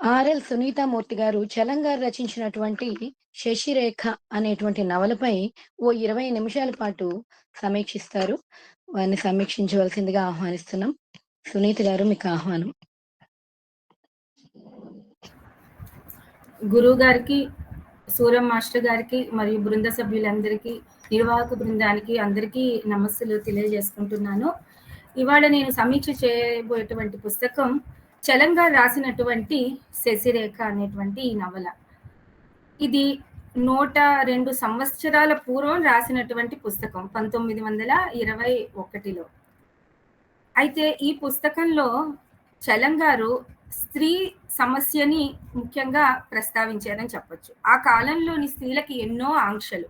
RL సునీతామూర్తి గారు చలం గారు రచించినటువంటి శశిరేఖ అనేటువంటి నవలపై ఓ ఇరవై నిమిషాల పాటు సమీక్షిస్తారు. వారిని సమీక్షించవలసిందిగా ఆహ్వానిస్తున్నాం. సునీత గారు మీకు ఆహ్వానం. గురువు గారికి సూర్యం మాస్టర్ గారికి మరియు బృంద సభ్యులందరికీ నిర్వాహక బృందానికి అందరికీ నమస్సులు తెలియజేసుకుంటున్నాను. ఇవాళ నేను సమీక్ష చేయబోయేటువంటి పుస్తకం చలంగా రాసినటువంటి శశిరేఖ అనేటువంటి ఈ నవల. ఇది నూట రెండు సంవత్సరాల పూర్వం రాసినటువంటి పుస్తకం పంతొమ్మిది వందల ఇరవై ఒకటిలో. అయితే ఈ పుస్తకంలో చలంగారు స్త్రీ సమస్యని ముఖ్యంగా ప్రస్తావించారని చెప్పొచ్చు. ఆ కాలంలోని స్త్రీలకి ఎన్నో ఆంక్షలు.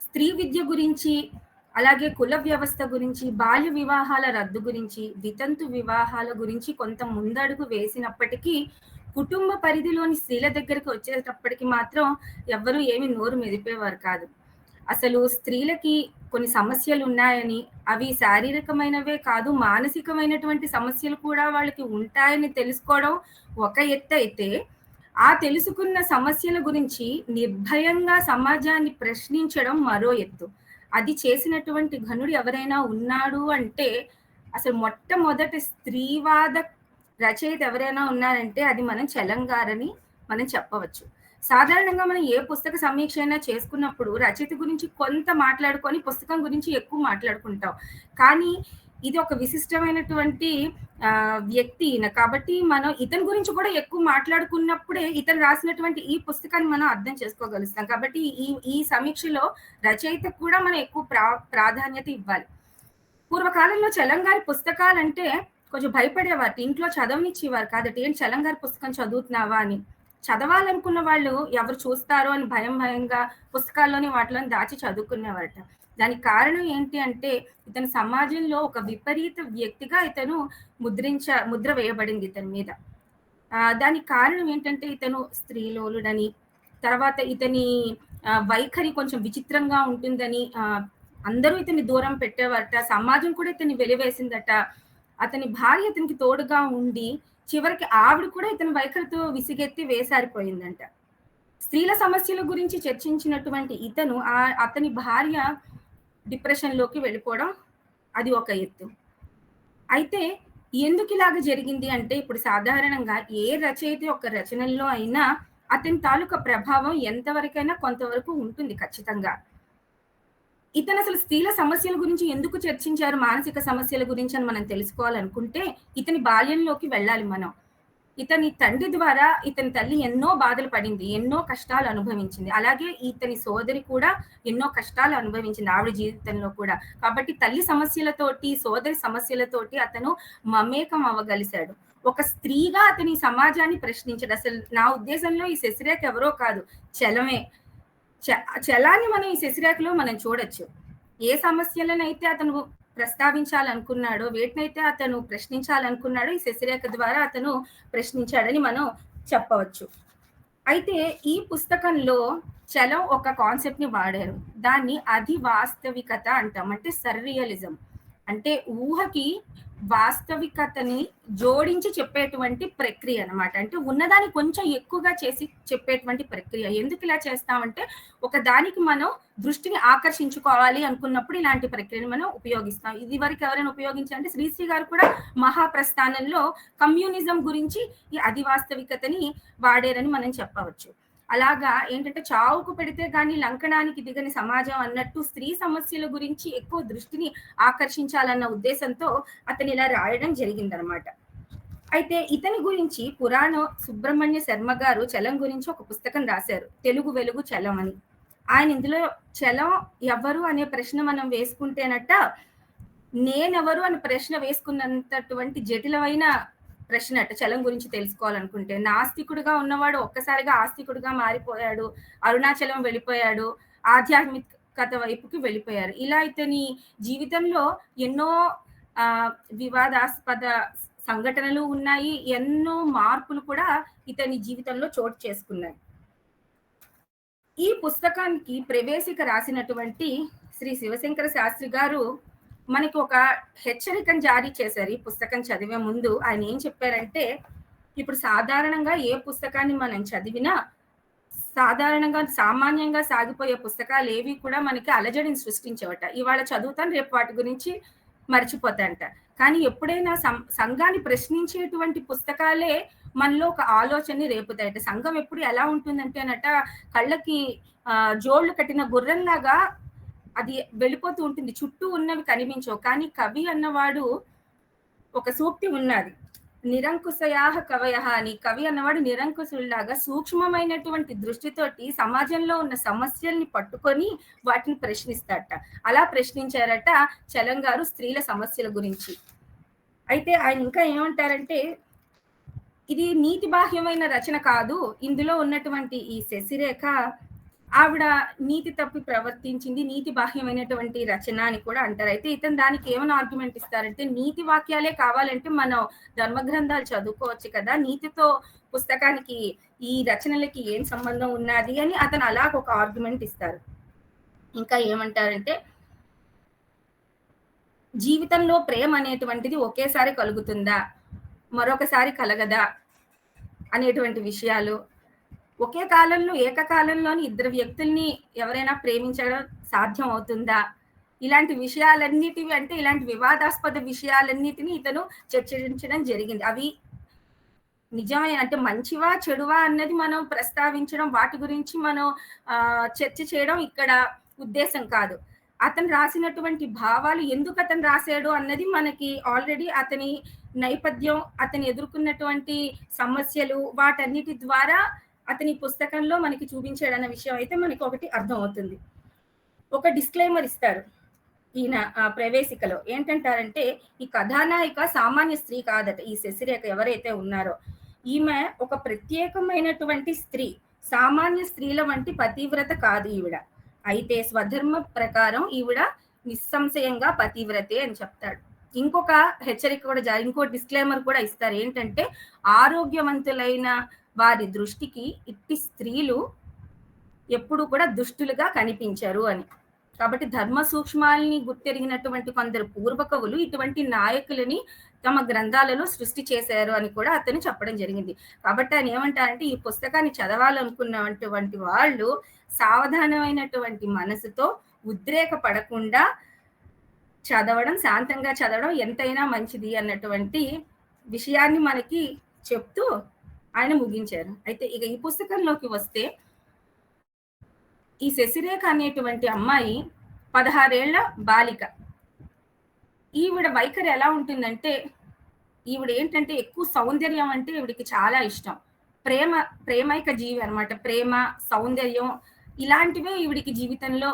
స్త్రీ విద్య గురించి అలాగే కుల వ్యవస్థ గురించి బాల్య వివాహాల రద్దు గురించి వితంతు వివాహాల గురించి కొంత ముందడుగు వేసినప్పటికీ కుటుంబ పరిధిలోని స్త్రీల దగ్గరికి వచ్చేటప్పటికి మాత్రం ఎవ్వరూ ఏమి నోరు మెదిపేవారు కాదు. అసలు స్త్రీలకి కొన్ని సమస్యలు ఉన్నాయని అవి శారీరకమైనవే కాదు మానసికమైనటువంటి సమస్యలు కూడా వాళ్ళకి ఉంటాయని తెలుసుకోవడం ఒక ఎత్తు అయితే ఆ తెలుసుకున్న సమస్యల గురించి నిర్భయంగా సమాజాన్ని ప్రశ్నించడం మరో ఎత్తు. అది చేసినటువంటి ఘనుడు ఎవరైనా ఉన్నాడు అంటే అసలు మొట్టమొదటి స్త్రీవాద రచయిత ఎవరైనా ఉన్నారంటే అది మనం చలంగారని మనం చెప్పవచ్చు. సాధారణంగా మనం ఏ పుస్తక సమీక్ష అయినా చేసుకున్నప్పుడు రచయిత గురించి కొంత మాట్లాడుకొని పుస్తకం గురించి ఎక్కువ మాట్లాడుకుంటాం. కానీ ఇది ఒక విశిష్టమైనటువంటి వ్యక్తి కాబట్టి మనం ఇతని గురించి కూడా ఎక్కువ మాట్లాడుకున్నప్పుడే ఇతను రాసినటువంటి ఈ పుస్తకాన్ని మనం అర్థం చేసుకోగలుగుతాం కాబట్టి ఈ ఈ సమీక్షలో రచయితకు కూడా మనం ఎక్కువ ప్రా ప్రాధాన్యత ఇవ్వాలి. పూర్వకాలంలో చలంగారి పుస్తకాలంటే కొంచెం భయపడేవారు. ఇంట్లో చదవనిచ్చేవారు కాదట ఏంటి చలంగారి పుస్తకం చదువుతున్నావా అని. చదవాలనుకున్న వాళ్ళు ఎవరు చూస్తారో అని భయం భయంగా పుస్తకాల్లోని వాటిలోని దాచి చదువుకునేవారట. దానికి కారణం ఏంటి అంటే ఇతను సమాజంలో ఒక విపరీత వ్యక్తిగా ఇతను ముద్రించ ముద్ర వేయబడింది ఇతని మీద. దానికి కారణం ఏంటంటే ఇతను స్త్రీలోలుడని తర్వాత ఇతని వైఖరి కొంచెం విచిత్రంగా ఉంటుందని అందరూ ఇతన్ని దూరం పెట్టేవారట సమాజం కూడా ఇతన్ని వెలివేసిందట. అతని భార్య ఇతనికి తోడుగా ఉండి చివరికి ఆవిడ కూడా ఇతని వైఖరితో విసిగెత్తి వేసారిపోయిందంట. స్త్రీల సమస్యల గురించి చర్చించినటువంటి ఇతను ఆ అతని భార్య డిప్రెషన్లోకి వెళ్ళిపోవడం అది ఒక ఎత్తు. అయితే ఎందుకు ఇలాగ జరిగింది అంటే ఇప్పుడు సాధారణంగా ఏ రచయిత ఒక రచనల్లో అయినా అతని తాలూకా ప్రభావం ఎంతవరకైనా కొంతవరకు ఉంటుంది ఖచ్చితంగా. ఇతను అసలు స్త్రీల సమస్యల గురించి ఎందుకు చర్చించారు? మానసిక సమస్యల గురించి అని మనం తెలుసుకోవాలనుకుంటే ఇతని బాల్యంలోకి వెళ్ళాలి మనం. ఇతని తండ్రి ద్వారా ఇతని తల్లి ఎన్నో బాధలు పడింది ఎన్నో కష్టాలు అనుభవించింది. అలాగే ఇతని సోదరి కూడా ఎన్నో కష్టాలు అనుభవించింది ఆవిడ జీవితంలో కూడా. కాబట్టి తల్లి సమస్యలతోటి సోదరి సమస్యలతోటి అతను మమేకం అవ్వగలిశాడు. ఒక స్త్రీగా అతని సమాజాన్ని ప్రశ్నించాడు. అసలు నా ఉద్దేశంలో ఈ శశిరేఖ ఎవరో కాదు చలమే. చలాన్ని మనం ఈ శశిరేఖలో మనం చూడొచ్చు. ఏ సమస్యలనైతే అతను ప్రస్తావించాలనుకున్నాడో వేటినైతే అతను ప్రశ్నించాలనుకున్నాడో ఈ శశిరేఖ ద్వారా అతను ప్రశ్నించాడని మనం చెప్పవచ్చు. అయితే ఈ పుస్తకంలో చలం ఒక కాన్సెప్ట్ని వాడారు. దాన్ని అధివాస్తవికత అంటాం అంటే సర్రియలిజం. అంటే ఊహకి వాస్తవికతని జోడించి చెప్పేటువంటి ప్రక్రియ అనమాట అంటే ఉన్నదాన్ని కొంచెం ఎక్కువగా చేసి చెప్పేటువంటి ప్రక్రియ. ఎందుకు ఇలా చేస్తామంటే ఒక దానికి మనం దృష్టిని ఆకర్షించుకోవాలి అనుకున్నప్పుడు ఇలాంటి ప్రక్రియను మనం ఉపయోగిస్తాం. ఇది వరకు ఎవరైనా ఉపయోగించాలంటే శ్రీశ్రీ గారు కూడా మహాప్రస్థానంలో కమ్యూనిజం గురించి ఈ అధివాస్తవికతని వాడారని మనం చెప్పవచ్చు. అలాగా ఏంటంటే చావుకు పెడితే గాని లంకణానికి దిగని సమాజం అన్నట్టు స్త్రీ సమస్యల గురించి ఎక్కువ దృష్టిని ఆకర్షించాలన్న ఉద్దేశంతో అతను ఇలా రాయడం జరిగిందనమాట అయితే ఇతని గురించి పురాణం సుబ్రహ్మణ్య శర్మ గారు చలం గురించి ఒక పుస్తకం రాశారు తెలుగు వెలుగు చలం అని. ఆయన ఇందులో చలం ఎవరు అనే ప్రశ్న మనం వేసుకుంటేనట నేనెవరు అని ప్రశ్న వేసుకున్నంతటువంటి జటిలమైన ప్రశ్న అట చలం గురించి తెలుసుకోవాలనుకుంటే నాస్తికుడుగా ఉన్నవాడు ఒక్కసారిగా ఆస్తికుడుగా మారిపోయాడు అరుణాచలం వెళ్ళిపోయాడు ఆధ్యాత్మికత వైపుకి వెళ్ళిపోయారు. ఇలా ఇతని జీవితంలో ఎన్నో ఆ వివాదాస్పద సంఘటనలు ఉన్నాయి ఎన్నో మార్పులు కూడా ఇతని జీవితంలో చోటు చేసుకున్నాయి. ఈ పుస్తకానికి ప్రవేశిక రాసినటువంటి శ్రీ శివశంకర శాస్త్రి గారు మనకి ఒక హెచ్చరికను జారీ చేశారు ఈ పుస్తకం చదివే ముందు. ఆయన ఏం చెప్పారంటే ఇప్పుడు సాధారణంగా ఏ పుస్తకాన్ని మనం చదివినా సాధారణంగా సామాన్యంగా సాగిపోయే పుస్తకాలు ఏవి కూడా మనకి అలజడిని సృష్టించవట. ఇవాళ చదువుతాను రేపు వాటి గురించి మర్చిపోతాంట కానీ ఎప్పుడైనా సంఘాన్ని ప్రశ్నించేటువంటి పుస్తకాలే మనలో ఒక ఆలోచనని రేపుతాయట. సంఘం ఎప్పుడు ఎలా ఉంటుందంటే అనట కళ్ళకి జోళ్ళు కట్టిన గుర్రంలాగా అది వెళ్ళిపోతూ ఉంటుంది. చుట్టూ ఉన్నవి కనిపించవు. కానీ కవి అన్నవాడు ఒక సూక్తి ఉన్నది. నిరంకుశయాహ కవయ అని కవి అన్నవాడు నిరంకుశుల్లాగా సూక్ష్మమైనటువంటి దృష్టితోటి సమాజంలో ఉన్న సమస్యల్ని పట్టుకొని వాటిని ప్రశ్నిస్తాడట. అలా ప్రశ్నించారట చలం గారు స్త్రీల సమస్యల గురించి. అయితే ఆయన ఇంకా ఏమంటారంటే ఇది నీతి బాహ్యమైన రచన కాదు. ఇందులో ఉన్నటువంటి ఈ శశిరేఖ ఆవిడ నీతి తప్పి ప్రవర్తించింది నీతి బాహ్యమైనటువంటి రచన అని కూడా అంటారు. అయితే ఇతను దానికి ఏమైనా ఆర్గ్యుమెంట్ ఇస్తారంటే నీతి వాక్యాలే కావాలంటే మనం ధర్మ గ్రంథాలు చదువుకోవచ్చు కదా. నీతితో పుస్తకానికి ఈ రచనలకి ఏం సంబంధం ఉన్నది అని అతను అలాగ ఒక ఆర్గ్యుమెంట్ ఇస్తారు. ఇంకా ఏమంటారంటే జీవితంలో ప్రేమ అనేటువంటిది ఒకేసారి కలుగుతుందా? మరొకసారి కలగదా? అనేటువంటి విషయాలు. ఒకే కాలంలో ఏకకాలంలోని ఇద్దరు వ్యక్తుల్ని ఎవరైనా ప్రేమించడం సాధ్యం అవుతుందా? ఇలాంటి విషయాలన్నిటివి అంటే ఇలాంటి వివాదాస్పద విషయాలన్నిటిని ఇతను చర్చించడం జరిగింది. అవి నిజమే అంటే మంచివా చెడువా అన్నది మనం ప్రస్తావించడం వాటి గురించి మనం చర్చ చేయడం ఇక్కడ ఉద్దేశం కాదు. అతను రాసినటువంటి భావాలు ఎందుకు అతను రాశాడు అన్నది మనకి ఆల్రెడీ అతని నేపథ్యం అతను ఎదుర్కొన్నటువంటి సమస్యలు వాటన్నిటి ద్వారా అతని పుస్తకంలో మనకి చూపించాడన్న విషయం అయితే మనకి ఒకటి అర్థం అవుతుంది ఒక డిస్క్లైమర్ ఇస్తారు ఈయన ప్రవేశికలో. ఏంటంటారంటే ఈ కథానాయిక సామాన్య స్త్రీ కాదట ఈ శశిరేఖ ఎవరైతే ఉన్నారో ఈమె ఒక ప్రత్యేకమైనటువంటి స్త్రీ సామాన్య స్త్రీల వంటి పతివ్రత కాదు ఈవిడ. అయితే స్వధర్మ ప్రకారం ఈవిడ నిస్సంశయంగా పతివ్రతే అని చెప్తాడు. ఇంకొక హెచ్చరిక కూడా జారి ఇంకో డిస్క్లైమర్ కూడా ఇస్తారు. ఏంటంటే ఆరోగ్యవంతులైన వారి దృష్టికి ఇట్టి స్త్రీలు ఎప్పుడు కూడా దుష్టులుగా కనిపించరు అని. కాబట్టి ధర్మ సూక్ష్మాలని గుర్తెరిగినటువంటి కొందరు పూర్వకవులు ఇటువంటి నాయకులని తమ గ్రంథాలలో సృష్టి చేశారు అని కూడా అతను చెప్పడం జరిగింది. కాబట్టి ఆయన ఏమంటారంటే ఈ పుస్తకాన్ని చదవాలనుకున్నటువంటి వాళ్ళు సావధానమైనటువంటి మనసుతో ఉద్రేక పడకుండా చదవడం శాంతంగా చదవడం ఎంతైనా మంచిది అన్నటువంటి విషయాన్ని మనకి చెప్తూ ఆయన ముగించారు. అయితే ఇక ఈ పుస్తకంలోకి వస్తే ఈ శశిరేఖ అనేటువంటి అమ్మాయి పదహారేళ్ళ బాలిక. ఈవిడ వైఖరి ఎలా ఉంటుందంటే ఈవిడ ఏంటంటే ఎక్కువ సౌందర్యం అంటే ఈవిడికి చాలా ఇష్టం. ప్రేమ ప్రేమైక జీవి అనమాట ప్రేమ సౌందర్యం ఇలాంటివే ఈవిడికి జీవితంలో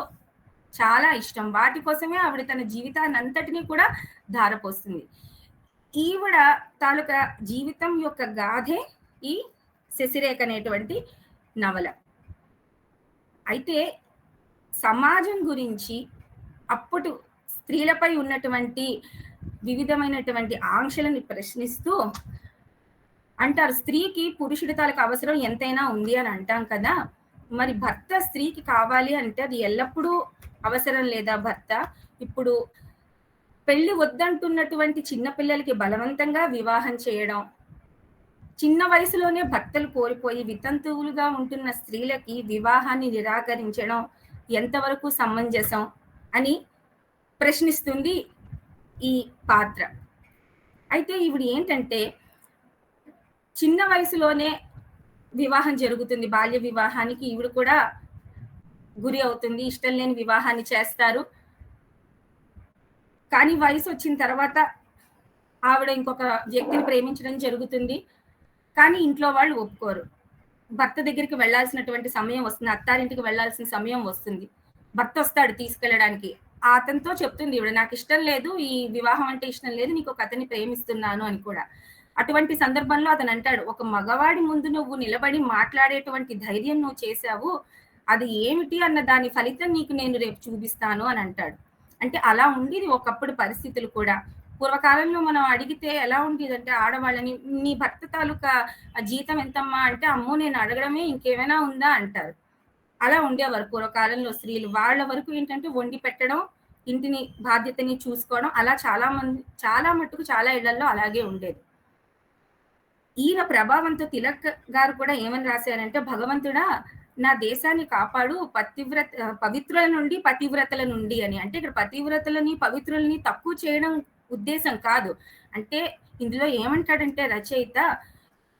చాలా ఇష్టం. వాటి కోసమే ఆవిడ తన జీవితాన్ని అంతటినీ కూడా ధారపోస్తుంది. ఈవిడ తాలూకా జీవితం యొక్క గాథే ఈ శశిరేఖ అనేటువంటి నవల. అయితే సమాజం గురించి అప్పుడు స్త్రీలపై ఉన్నటువంటి వివిధమైనటువంటి ఆంక్షలని ప్రశ్నిస్తూ అంటారు స్త్రీకి పురుషుడి తాలకు అవసరం ఎంతైనా ఉంది అని అంటాం కదా. మరి భర్త స్త్రీకి కావాలి అంటే అది ఎల్లప్పుడూ అవసరం లేదా భర్త? ఇప్పుడు పెళ్ళి వద్దంటున్నటువంటి చిన్నపిల్లలకి బలవంతంగా వివాహం చేయడం చిన్న వయసులోనే భర్తలు కోల్పోయి వితంతువులుగా ఉంటున్న స్త్రీలకి వివాహాన్ని నిరాకరించడం ఎంతవరకు సమంజసం అని ప్రశ్నిస్తుంది ఈ పాత్ర. అయితే ఇవిడ ఏంటంటే చిన్న వయసులోనే వివాహం జరుగుతుంది. బాల్య వివాహానికి ఈవిడ కూడా గురి అవుతుంది. ఇష్టం లేని వివాహాన్ని చేస్తారు. కానీ వయసు వచ్చిన తర్వాత ఆవిడ ఇంకొక వ్యక్తిని ప్రేమించడం జరుగుతుంది. కానీ ఇంట్లో వాళ్ళు ఒప్పుకోరు. భర్త దగ్గరికి వెళ్ళాల్సినటువంటి సమయం వస్తుంది. అత్తారింటికి వెళ్ళాల్సిన సమయం వస్తుంది. భర్త వస్తాడు తీసుకెళ్ళడానికి. అతనితో చెప్తుంది ఇవిడ నాకు ఇష్టం లేదు. ఈ వివాహం అంటే ఇష్టం లేదు. నీకు ఒక అతన్ని ప్రేమిస్తున్నాను అని కూడా. అటువంటి సందర్భంలో అతను అంటాడు ఒక మగవాడి ముందు నువ్వు నిలబడి మాట్లాడేటువంటి ధైర్యం నువ్వు చేశావు. అది ఏమిటి అన్న దాని ఫలితం నీకు నేను రేపు చూపిస్తాను అని అంటాడు. అంటే అలా ఉండేది ఒకప్పుడు పరిస్థితులు కూడా. పూర్వకాలంలో మనం అడిగితే ఎలా ఉండేది అంటే ఆడవాళ్ళని నీ భర్త తాలూకా జీతం ఎంతమ్మా? అంటే అమ్మో నేను అడగడమే ఇంకేమైనా ఉందా? అంటారు. అలా ఉండేవారు పూర్వకాలంలో స్త్రీలు. వాళ్ళ వరకు ఏంటంటే వండి పెట్టడం ఇంటిని బాధ్యతని చూసుకోవడం అలా చాలా మంది చాలా మట్టుకు చాలా ఇళ్ళలో అలాగే ఉండేది. ఈయన ప్రభావంతో తిలక్ గారు కూడా ఏమని రాశారంటే భగవంతుడా నా దేశాన్ని కాపాడు పతివ్రత పవిత్రుల నుండి పతివ్రతల నుండి అని. అంటే ఇక్కడ పతివ్రతలని పవిత్రులని తక్కువ చేయడం ఉద్దేశం కాదు. అంటే ఇందులో ఏమంటాడంటే రచయిత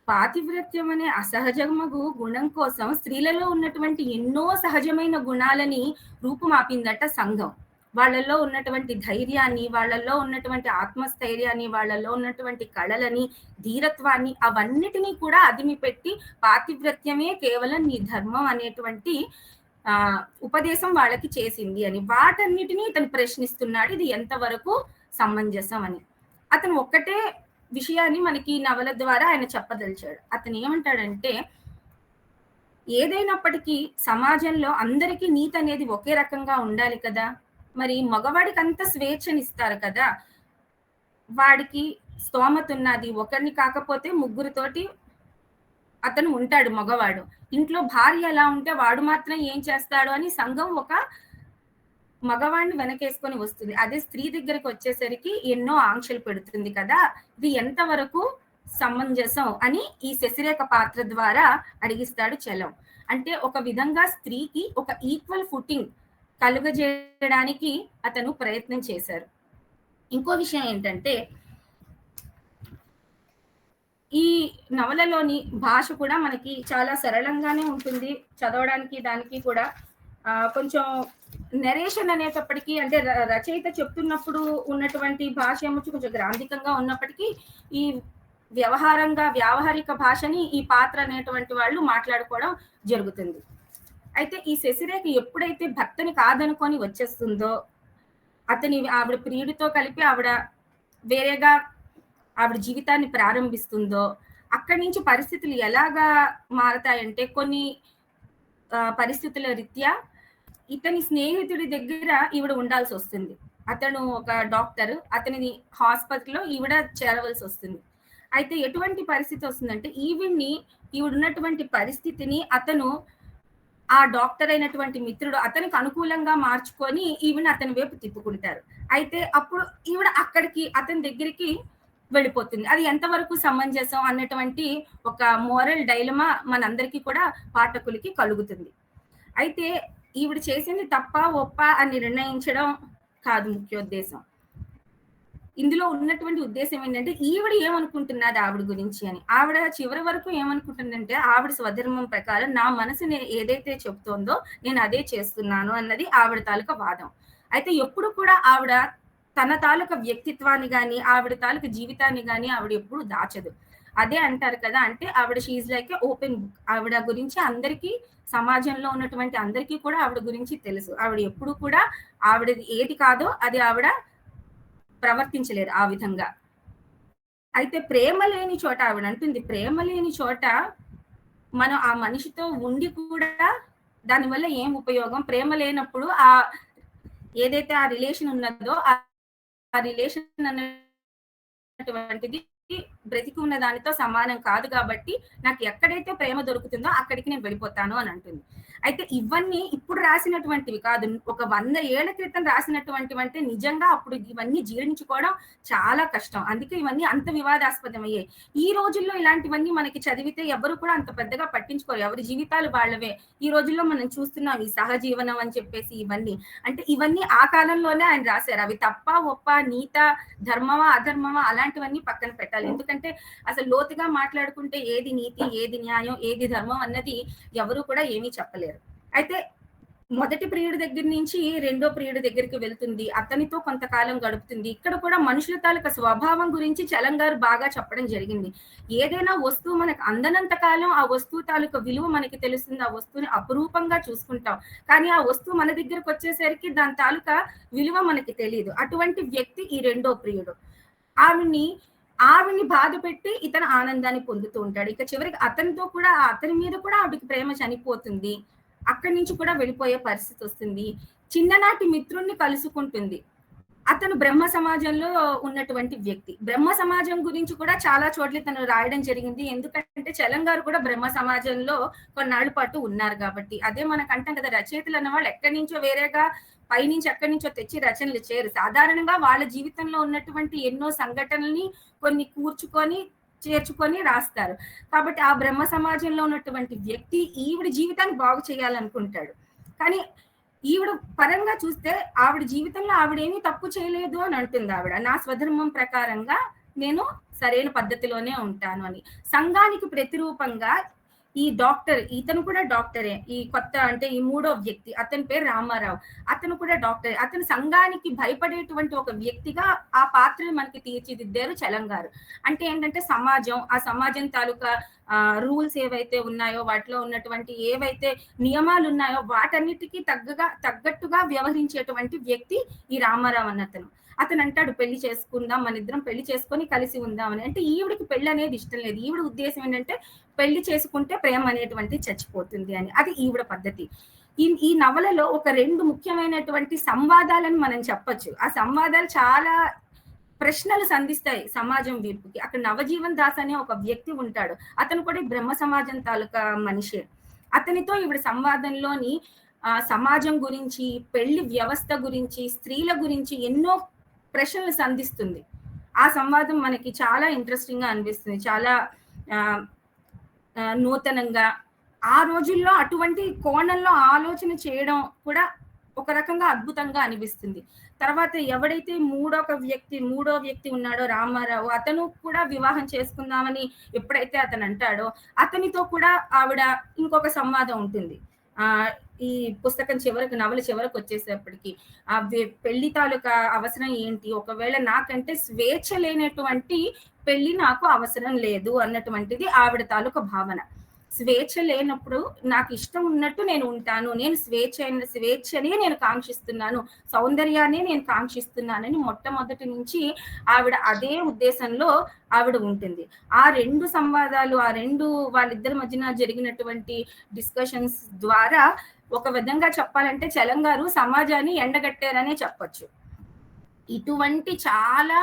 పాతివ్రత్యం అనే అసహజమగు గుణం కోసం స్త్రీలలో ఉన్నటువంటి ఎన్నో సహజమైన గుణాలని రూపుమాపిందట సంఘం. వాళ్ళల్లో ఉన్నటువంటి ధైర్యాన్ని వాళ్ళల్లో ఉన్నటువంటి ఆత్మస్థైర్యాన్ని వాళ్ళల్లో ఉన్నటువంటి కళలని ధీరత్వాన్ని అవన్నిటినీ కూడా అదిమి పెట్టి పాతివ్రత్యమే కేవలం నీ ధర్మం అనేటువంటి ఆ ఉపదేశం వాళ్ళకి చేసింది అని. వాటన్నిటినీ ఇతను ప్రశ్నిస్తున్నాడు. ఇది ఎంతవరకు సమంజసం అని అతను ఒక్కటే విషయాన్ని మనకి నవల ద్వారా ఆయన చెప్పదలిచాడు. అతను ఏమంటాడంటే ఏదైనప్పటికీ సమాజంలో అందరికీ నీతి అనేది ఒకే రకంగా ఉండాలి కదా? మరి మగవాడికి అంత స్వేచ్ఛనిస్తారు కదా? వాడికి స్తోమత ఉన్నది ఒకరిని కాకపోతే ముగ్గురితోటి అతను ఉంటాడు మగవాడు. ఇంట్లో భార్య ఎలా ఉంటే వాడు మాత్రం ఏం చేస్తాడు అని సంఘం ఒక మగవాడిని వెనకేసుకొని వస్తుంది. అదే స్త్రీ దగ్గరికి వచ్చేసరికి ఎన్నో ఆంక్షలు పెడుతుంది కదా ఇది ఎంతవరకు సమంజసం అని ఈ శశిరేఖ పాత్ర ద్వారా అడిగిస్తాడు చలం. అంటే ఒక విధంగా స్త్రీకి ఒక ఈక్వల్ ఫుటింగ్ కలుగజేయడానికి అతను ప్రయత్నం చేశారు. ఇంకో విషయం ఏంటంటే ఈ నవలలోని భాష కూడా మనకి చాలా సరళంగానే ఉంటుంది. చదవడానికి దానికి కూడా కొంచెం నెరేషన్ అనేటప్పటికీ అంటే ర- రచయిత చెప్తున్నప్పుడు ఉన్నటువంటి భాష ఏమొచ్చి కొంచెం గ్రాంధికంగా ఉన్నప్పటికీ ఈ వ్యవహారంగా వ్యావహారిక భాషని ఈ పాత్ర అనేటువంటి వాళ్ళు మాట్లాడుకోవడం జరుగుతుంది. అయితే ఈ శశిరేఖ ఎప్పుడైతే భర్తని కాదనుకొని వచ్చేస్తుందో అతని ఆవిడ ప్రియుడితో కలిపి ఆవిడ వేరేగా ఆవిడ జీవితాన్ని ప్రారంభిస్తుందో అక్కడి నుంచి పరిస్థితులు ఎలాగా మారతాయంటే కొన్ని పరిస్థితుల రీత్యా ఇతని స్నేహితుడి దగ్గర ఈవిడ ఉండాల్సి వస్తుంది. అతను ఒక డాక్టర్ అతనిది హాస్పిటల్లో ఈవిడ చేరవలసి వస్తుంది. అయితే ఎటువంటి పరిస్థితి వస్తుందంటే ఈవిడ్ని ఈవిడ ఉన్నటువంటి పరిస్థితిని అతను ఆ డాక్టర్ అయినటువంటి మిత్రుడు అతనికి అనుకూలంగా మార్చుకొని ఈవిని అతని వైపు తిప్పుకుంటారు. అయితే అప్పుడు ఈవిడ అక్కడికి అతని దగ్గరికి వెళ్ళిపోతుంది. అది ఎంతవరకు సమంజసం అన్నటువంటి ఒక మోరల్ డైలమా మనందరికీ కూడా పాఠకులకి కలుగుతుంది. అయితే ఈవిడ చేసింది తప్ప ఒప్ప అని నిర్ణయించడం కాదు ముఖ్యోద్దేశం. ఇందులో ఉన్నటువంటి ఉద్దేశం ఏంటంటే ఈవిడ ఏమనుకుంటున్నది ఆవిడ గురించి అని. ఆవిడ చివరి వరకు ఏమనుకుంటుందంటే ఆవిడ స్వధర్మం ప్రకారం నా మనసు నేను ఏదైతే చెప్తోందో నేను అదే చేస్తున్నాను అన్నది ఆవిడ తాలూకా వాదం. అయితే ఎప్పుడు కూడా ఆవిడ తన తాలూకా వ్యక్తిత్వాన్ని గాని ఆవిడ తాలూకా జీవితాన్ని గాని ఆవిడ ఎప్పుడు దాచదు. అదే అంటారు కదా అంటే ఆవిడ షీఈ్ లైక్ ఓపెన్ బుక్ ఆవిడ గురించి అందరికీ సమాజంలో ఉన్నటువంటి అందరికీ కూడా ఆవిడ గురించి తెలుసు. ఆవిడ ఎప్పుడు కూడా ఆవిడ ఏది కాదో అది ఆవిడ ప్రవర్తించలేదు ఆ విధంగా. అయితే ప్రేమ లేని చోట ఆవిడ అంటుంది ప్రేమ లేని చోట మనం ఆ మనిషితో ఉండి కూడా దానివల్ల ఏం ఉపయోగం? ప్రేమ లేనప్పుడు ఆ ఏదైతే ఆ రిలేషన్ ఉన్నదో ఆ ఆ రిలేషన్ అనేటువంటిది బ్రతికి ఉన్న దానితో సమానం కాదు కాబట్టి నాకు ఎక్కడైతే ప్రేమ దొరుకుతుందో అక్కడికి నేను వెళ్ళిపోతాను అని అంటుంది. అయితే ఇవన్నీ ఇప్పుడు రాసినటువంటివి కాదు. ఒక వంద ఏళ్ళ క్రితం రాసినటువంటివి అంటే నిజంగా అప్పుడు ఇవన్నీ జీర్ణించుకోవడం చాలా కష్టం. అందుకే ఇవన్నీ అంత వివాదాస్పదం అయ్యాయి ఈ రోజుల్లో ఇలాంటివన్నీ మనకి చదివితే ఎవరు కూడా అంత పెద్దగా పట్టించుకోరు. ఎవరి జీవితాలు వాళ్ళవే. ఈ రోజుల్లో మనం చూస్తున్నాం ఈ సహజీవనం అని చెప్పేసి ఇవన్నీ. అంటే ఇవన్నీ ఆ కాలంలోనే ఆయన రాశారు. అవి తప్ప ఒప్ప నీత ధర్మమా అధర్మమా అలాంటివన్నీ పక్కన పెట్టాలి. ఎందుకంటే అసలు లోతుగా మాట్లాడుకుంటే ఏది నీతి ఏది న్యాయం ఏది ధర్మం అన్నది ఎవరు కూడా ఏమీ చెప్పలేరు అయితే మొదటి ప్రియుడి దగ్గర నుంచి రెండో ప్రియుడి దగ్గరికి వెళ్తుంది. అతనితో కొంతకాలం గడుపుతుంది. ఇక్కడ కూడా మనుషుల తాలూకా స్వభావం గురించి చలంగారు బాగా చెప్పడం జరిగింది. ఏదైనా వస్తువు మనకు అందనంత కాలం ఆ వస్తువు తాలూకా విలువ మనకి తెలుస్తుంది. ఆ వస్తువుని అపురూపంగా చూసుకుంటాం. కానీ ఆ వస్తువు మన దగ్గరకు వచ్చేసరికి దాని తాలూకా విలువ మనకి తెలియదు. అటువంటి వ్యక్తి ఈ రెండో ప్రియుడు. ఆవిడ్ని ఆవిడ్ని బాధ పెట్టి ఇతను ఆనందాన్ని పొందుతూ ఉంటాడు. ఇక చివరికి అతనితో కూడా అతని మీద కూడా ఆవిడకి ప్రేమ చనిపోతుంది. అక్కడి నుంచి కూడా వెళ్ళిపోయే పరిస్థితి వస్తుంది. చిన్ననాటి మిత్రుణ్ణి కలుసుకుంటుంది. అతను బ్రహ్మ సమాజంలో ఉన్నటువంటి వ్యక్తి. బ్రహ్మ సమాజం గురించి కూడా చాలా చోట్ల తను రాయడం జరిగింది. ఎందుకంటే చలంగారు కూడా బ్రహ్మ సమాజంలో కొన్నాళ్ళ పాటు ఉన్నారు కాబట్టి. అదే మనకు అంటాం కదా రచయితలు అన్న వాళ్ళు ఎక్కడి నుంచో వేరేగా పైనుంచి ఎక్కడి నుంచో తెచ్చి రచనలు చేయరు. సాధారణంగా వాళ్ళ జీవితంలో ఉన్నటువంటి ఎన్నో సంఘటనల్ని కొన్ని కూర్చుకొని చేర్చుకొని రాస్తారు. కాబట్టి ఆ బ్రహ్మ సమాజంలో ఉన్నటువంటి వ్యక్తి ఈవిడ జీవితాన్ని బాగు చేయాలనుకుంటాడు. కానీ ఈవిడ పరంగా చూస్తే ఆవిడ జీవితంలో ఆవిడేమీ తప్పు చేయలేదు అని అంటుంది ఆవిడ. నా స్వధర్మం ప్రకారంగా నేను సరైన పద్ధతిలోనే ఉంటాను అని. సంఘానికి ప్రతిరూపంగా ఈ డాక్టర్ ఇతను కూడా డాక్టరే. ఈ కొత్త అంటే ఈ మూడో వ్యక్తి అతని పేరు రామారావు. అతను కూడా డాక్టర్. అతను సంఘానికి భయపడేటువంటి ఒక వ్యక్తిగా ఆ పాత్రని మనకి తీర్చిదిద్దారు చలంగారు అంటే ఏంటంటే సమాజం ఆ సమాజం తాలూకా రూల్స్ ఏవైతే ఉన్నాయో వాటిలో ఉన్నటువంటి ఏవైతే నియమాలు ఉన్నాయో వాటన్నిటికీ తగ్గగా తగ్గట్టుగా వ్యవహరించేటువంటి వ్యక్తి ఈ రామారావు అన్నతను. అతను అంటాడు పెళ్ళి చేసుకుందాం మన ఇద్దరం పెళ్ళి చేసుకొని కలిసి ఉందాం అని. అంటే ఈవిడికి పెళ్ళి అనేది ఇష్టం లేదు. ఈవిడ ఉద్దేశం ఏంటంటే పెళ్ళి చేసుకుంటే ప్రేమ అనేటువంటి చచ్చిపోతుంది అని. అది ఈవిడ పద్ధతి. ఈ ఈ నవలలో ఒక రెండు ముఖ్యమైనటువంటి సంవాదాలను మనం చెప్పచ్చు. ఆ సంవాదాలు చాలా ప్రశ్నలు సంధిస్తాయి సమాజం వీపుకి అక్కడ నవజీవన్ దాస్ అనే ఒక వ్యక్తి ఉంటాడు. అతను కూడా బ్రహ్మ సమాజం తాలూకా మనిషే. అతనితో ఈవిడ సంవాదంలోని సమాజం గురించి పెళ్ళి వ్యవస్థ గురించి స్త్రీల గురించి ఎన్నో ప్రశ్నలు సంధిస్తుంది. ఆ సంవాదం మనకి చాలా ఇంట్రెస్టింగ్గా అనిపిస్తుంది. చాలా నూతనంగా ఆ రోజుల్లో అటువంటి కోణంలో ఆలోచన చేయడం కూడా ఒక రకంగా అద్భుతంగా అనిపిస్తుంది. తర్వాత ఎవడైతే మూడొక వ్యక్తి మూడో వ్యక్తి ఉన్నాడో రామారావు అతను కూడా వివాహం చేసుకుందామని ఎప్పుడైతే అతను అంటాడో అతనితో కూడా ఆవిడ ఇంకొక సంవాదం ఉంటుంది. ఆ ఈ పుస్తకం చివరికి నవల చివరికి వచ్చేసేపటికి ఆ పెళ్ళి తాలూకా అవసరం ఏంటి? ఒకవేళ నాకంటే స్వేచ్ఛ లేనటువంటి పెళ్ళి నాకు అవసరం లేదు అన్నటువంటిది ఆవిడ తాలూకా భావన. స్వేచ్ఛ లేనప్పుడు నాకు ఇష్టం ఉన్నట్టు నేను ఉంటాను. నేను స్వేచ్ఛ స్వేచ్ఛనే నేను కాంక్షిస్తున్నాను. సౌందర్యాన్ని నేను కాంక్షిస్తున్నానని మొట్టమొదటి నుంచి ఆవిడ అదే ఉద్దేశంలో ఆవిడ ఉంటుంది. ఆ రెండు సంవాదాలు ఆ రెండు వాళ్ళిద్దరి మధ్యన జరిగినటువంటి డిస్కషన్స్ ద్వారా ఒక విధంగా చెప్పాలంటే చలంగారు సమాజాన్ని ఎండగట్టారనే చెప్పొచ్చు. ఇటువంటి చాలా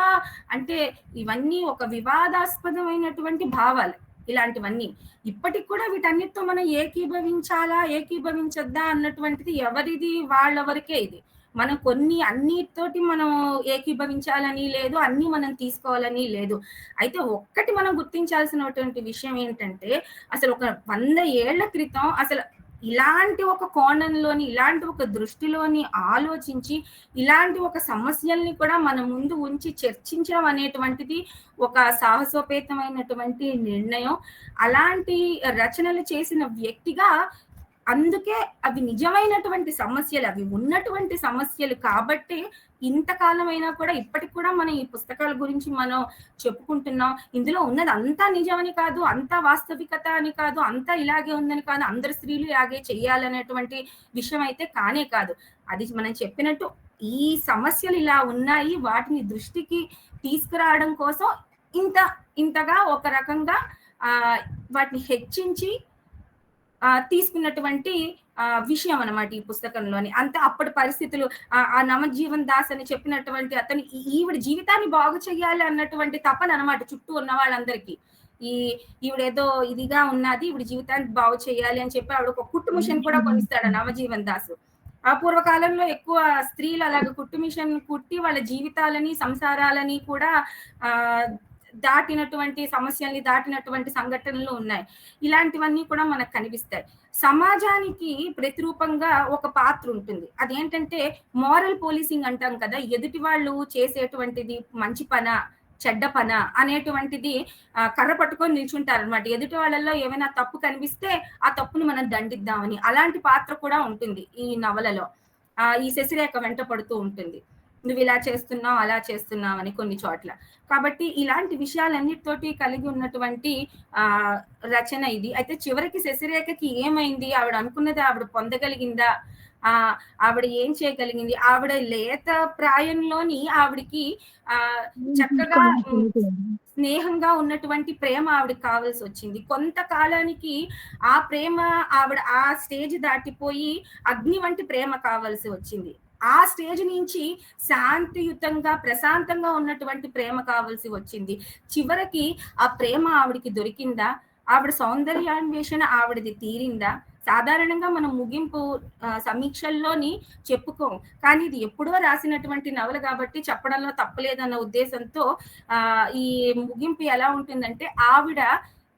అంటే ఇవన్నీ ఒక వివాదాస్పదమైనటువంటి భావాలు ఇలాంటివన్నీ. ఇప్పటికి కూడా వీటన్నిటితో మనం ఏకీభవించాలా ఏకీభవించద్దా అన్నటువంటిది ఎవరిది వాళ్ళవరకే ఇది. మనం కొన్ని అన్నిటితోటి మనం ఏకీభవించాలని లేదు అన్ని మనం తీసుకోవాలని లేదు. అయితే ఒక్కటి మనం గుర్తించాల్సినటువంటి విషయం ఏంటంటే అసలు ఒక వంద ఏళ్ళ క్రితం అసలు ఇలాంటి ఒక కోణంలోని ఇలాంటి ఒక దృష్టిలోని ఆలోచించి ఇలాంటి ఒక సమస్యల్ని కూడా మన ముందు ఉంచి చర్చించడం అనేటువంటిది ఒక సాహసోపేతమైనటువంటి నిర్ణయం. అలాంటి రచనలు చేసిన వ్యక్తిగా అందుకే అవి నిజమైనటువంటి సమస్యలు అవి ఉన్నటువంటి సమస్యలు కాబట్టి ఇంతకాలమైనా కూడా ఇప్పటికి కూడా మనం ఈ పుస్తకాల గురించి మనం చెప్పుకుంటున్నాం. ఇందులో ఉన్నది అంతా నిజమని కాదు అంతా వాస్తవికత అని కాదు అంతా ఇలాగే ఉందని కాదు అందరు స్త్రీలు ఇలాగే చెయ్యాలనేటువంటి విషయం అయితే కానే కాదు. అది మనం చెప్పినట్టు ఈ సమస్యలు ఇలా ఉన్నాయి వాటిని దృష్టికి తీసుకురావడం కోసం ఇంత ఇంతగా ఒక రకంగా ఆ వాటిని హెచ్చించి తీసుకున్నటువంటి విషయం అనమాట ఈ పుస్తకంలోని. అంత అప్పటి పరిస్థితులు ఆ నవజీవన్ దాస్ అని చెప్పినటువంటి అతని ఈవిడ జీవితాన్ని బాగు చేయాలి అన్నటువంటి తపన అనమాట చుట్టూ ఉన్న వాళ్ళందరికీ. ఈ ఈవిడేదో ఇదిగా ఉన్నది ఈవిడ జీవితాన్ని బాగు చేయాలి అని చెప్పి ఆవిడ ఒక కుట్టు మిషన్ కూడా కొనిస్తాడు నవజీవన్ దాస్. ఆ పూర్వకాలంలో ఎక్కువ స్త్రీలు అలాగ కుట్టు మిషన్ కుట్టి వాళ్ళ జీవితాలని సంసారాలని కూడా ఆ దాటినటువంటి సమస్యల్ని దాటినటువంటి సంఘటనలు ఉన్నాయి. ఇలాంటివన్నీ కూడా మనకు కనిపిస్తాయి. సమాజానికి ప్రతిరూపంగా ఒక పాత్ర ఉంటుంది. అదేంటంటే మోరల్ పోలీసింగ్ అంటాం కదా ఎదుటి వాళ్ళు చేసేటువంటిది మంచి పన చెడ్డ పన అనేటువంటిది కర్ర పట్టుకొని నిల్చుంటారు అనమాట ఎదుటి వాళ్ళల్లో ఏమైనా తప్పు కనిపిస్తే ఆ తప్పును మనం దండిద్దామని. అలాంటి పాత్ర కూడా ఉంటుంది ఈ నవలలో. ఈ శశిరేఖ వెంట పడుతూ ఉంటుంది. నువ్వు ఇలా చేస్తున్నావు అలా చేస్తున్నావు అని కొన్ని చోట్ల. కాబట్టి ఇలాంటి విషయాలన్నిటితోటి కలిగి ఉన్నటువంటి ఆ రచన ఇది. అయితే చివరికి శశిరేఖకి ఏమైంది? ఆవిడ అనుకున్నది ఆవిడ పొందగలిగిందా? ఆ ఆవిడ ఏం చేయగలిగింది? ఆవిడ లేత ప్రాయంలోని ఆవిడకి ఆ చక్కగా స్నేహంగా ఉన్నటువంటి ప్రేమ ఆవిడకి కావాల్సి వచ్చింది. కొంతకాలానికి ఆ ప్రేమ ఆవిడ ఆ స్టేజ్ దాటిపోయి అగ్ని వంటి ప్రేమ కావాల్సి వచ్చింది. ఆ స్టేజ్ నుంచి శాంతియుతంగా ప్రశాంతంగా ఉన్నటువంటి ప్రేమ కావాల్సి వచ్చింది. చివరికి ఆ ప్రేమ ఆవిడకి దొరికిందా? ఆవిడ సౌందర్యాన్వేషణ ఆవిడది తీరిందా? సాధారణంగా మనం ముగింపు సమీక్షల్లోని చెప్పుకోం. కానీ ఇది ఎప్పుడో రాసినటువంటి నవల కాబట్టి చెప్పడంలో తప్పలేదన్న ఉద్దేశంతో ఆ ఈ ముగింపు ఎలా ఉంటుందంటే ఆవిడ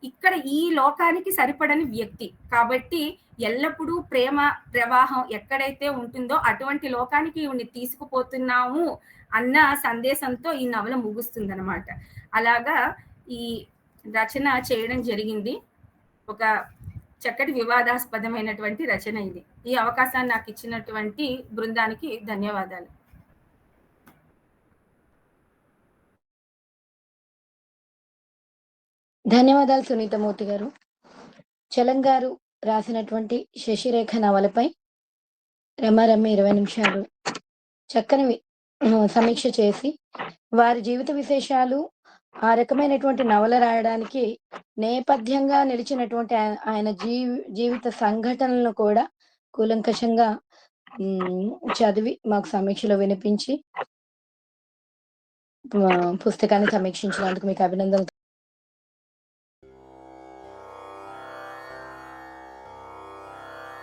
ఇక్కడ ఈ లోకానికి సరిపడని వ్యక్తి. కాబట్టి ఎల్లప్పుడూ ప్రేమ ప్రవాహం ఎక్కడైతే ఉంటుందో అటువంటి లోకానికి ఈవిని తీసుకుపోతున్నాము అన్న సందేశంతో ఈ నవల ముగుస్తుంది అలాగా ఈ రచన చేయడం జరిగింది. ఒక చక్కటి వివాదాస్పదమైనటువంటి రచన ఇది. ఈ అవకాశాన్ని నాకు ఇచ్చినటువంటి బృందానికి ధన్యవాదాలు. ధన్యవాదాలు సునీతమూర్తి గారు. చలం గారు రాసినటువంటి శశిరేఖ నవలపై రమారమ్మ ఇరవై నిమిషాలు చక్కని సమీక్ష చేసి వారి జీవిత విశేషాలు ఆ రకమైనటువంటి నవల రాయడానికి నేపథ్యంగా నిలిచినటువంటి ఆయన- జీవి జీవిత సంఘటనలను కూడా కూలంకషంగా చదివి మాకు సమీక్షలో వినిపించి పుస్తకాన్ని సమీక్షించినందుకు మీకు అభినందనలు.